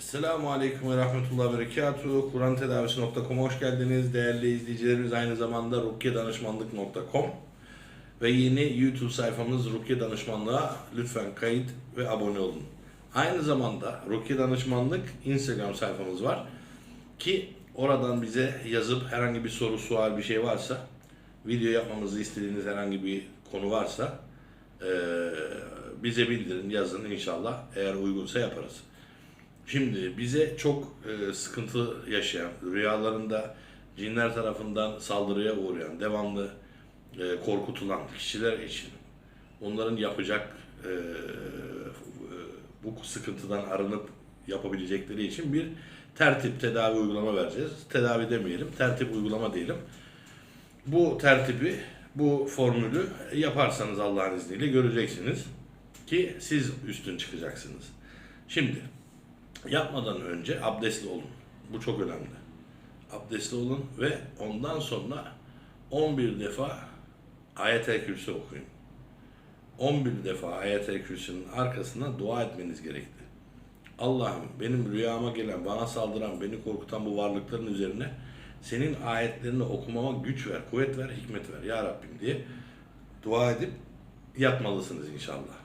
Esselamu Aleyküm ve Rahmetullah ve Berekatuhu. Kur'antedavisi.com'a hoş geldiniz. Değerli izleyicilerimiz aynı zamanda rukyedanışmanlık.com ve yeni YouTube sayfamız Rukiye Danışmanlığa lütfen kayıt ve abone olun. Aynı zamanda Rukiye Danışmanlık Instagram sayfamız var ki oradan bize yazıp herhangi bir soru, sual bir şey varsa video yapmamızı istediğiniz herhangi bir konu varsa bize bildirin, yazın inşallah. Eğer uygunsa yaparız. Şimdi bize çok e, sıkıntı yaşayan, rüyalarında cinler tarafından saldırıya uğrayan, devamlı e, korkutulan kişiler için onların yapacak e, e, bu sıkıntıdan arınıp yapabilecekleri için bir tertip, tedavi uygulama vereceğiz. Tedavi demeyelim, tertip uygulama diyelim. Bu tertibi, bu formülü yaparsanız Allah'ın izniyle göreceksiniz ki siz üstün çıkacaksınız. Şimdi yapmadan önce abdestli olun. Bu çok önemli. Abdestli olun ve ondan sonra 11 defa ayet-el kürsü okuyun. 11 defa ayet-el kürsünün arkasına dua etmeniz gerekli. Allah'ım benim rüyama gelen, bana saldıran, beni korkutan bu varlıkların üzerine senin ayetlerini okumama güç ver, kuvvet ver, hikmet ver ya Rabbim diye dua edip yatmalısınız inşallah.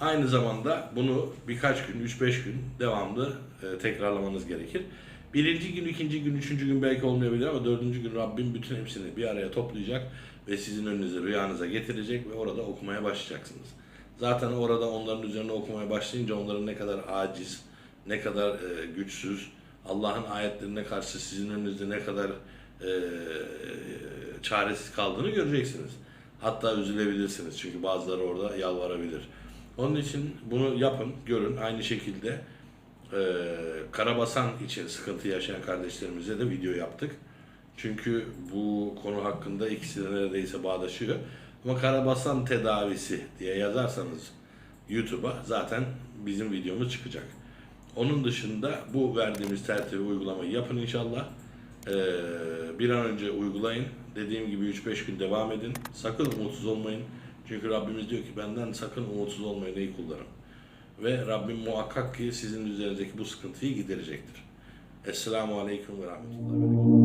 Aynı zamanda bunu birkaç gün, 3-5 gün devamlı e, tekrarlamanız gerekir. Birinci gün, ikinci gün, üçüncü gün belki olmayabilir ama dördüncü gün Rabbim bütün hepsini bir araya toplayacak ve sizin önünüze, rüyanıza getirecek ve orada okumaya başlayacaksınız. Zaten orada onların üzerine okumaya başlayınca onların ne kadar aciz, ne kadar e, güçsüz, Allah'ın ayetlerine karşı sizin önünüzde ne kadar e, çaresiz kaldığını göreceksiniz. Hatta üzülebilirsiniz çünkü bazıları orada yalvarabilir. Onun için bunu yapın, görün. Aynı şekilde e, Karabasan için sıkıntı yaşayan kardeşlerimize de video yaptık. Çünkü bu konu hakkında ikisi de neredeyse bağdaşıyor. Ama Karabasan tedavisi diye yazarsanız YouTube'a zaten bizim videomuz çıkacak. Onun dışında bu verdiğimiz tertibi uygulamayı yapın inşallah. Ee, bir an önce uygulayın. Dediğim gibi 3-5 gün devam edin. Sakın umutsuz olmayın. Çünkü Rabbimiz diyor ki benden sakın umutsuz olmayın ey kullarım. Ve Rabbim muhakkak ki sizin üzerinizdeki bu sıkıntıyı giderecektir. Esselamu Aleyküm ve Rahmetullah ve Berekatuhu.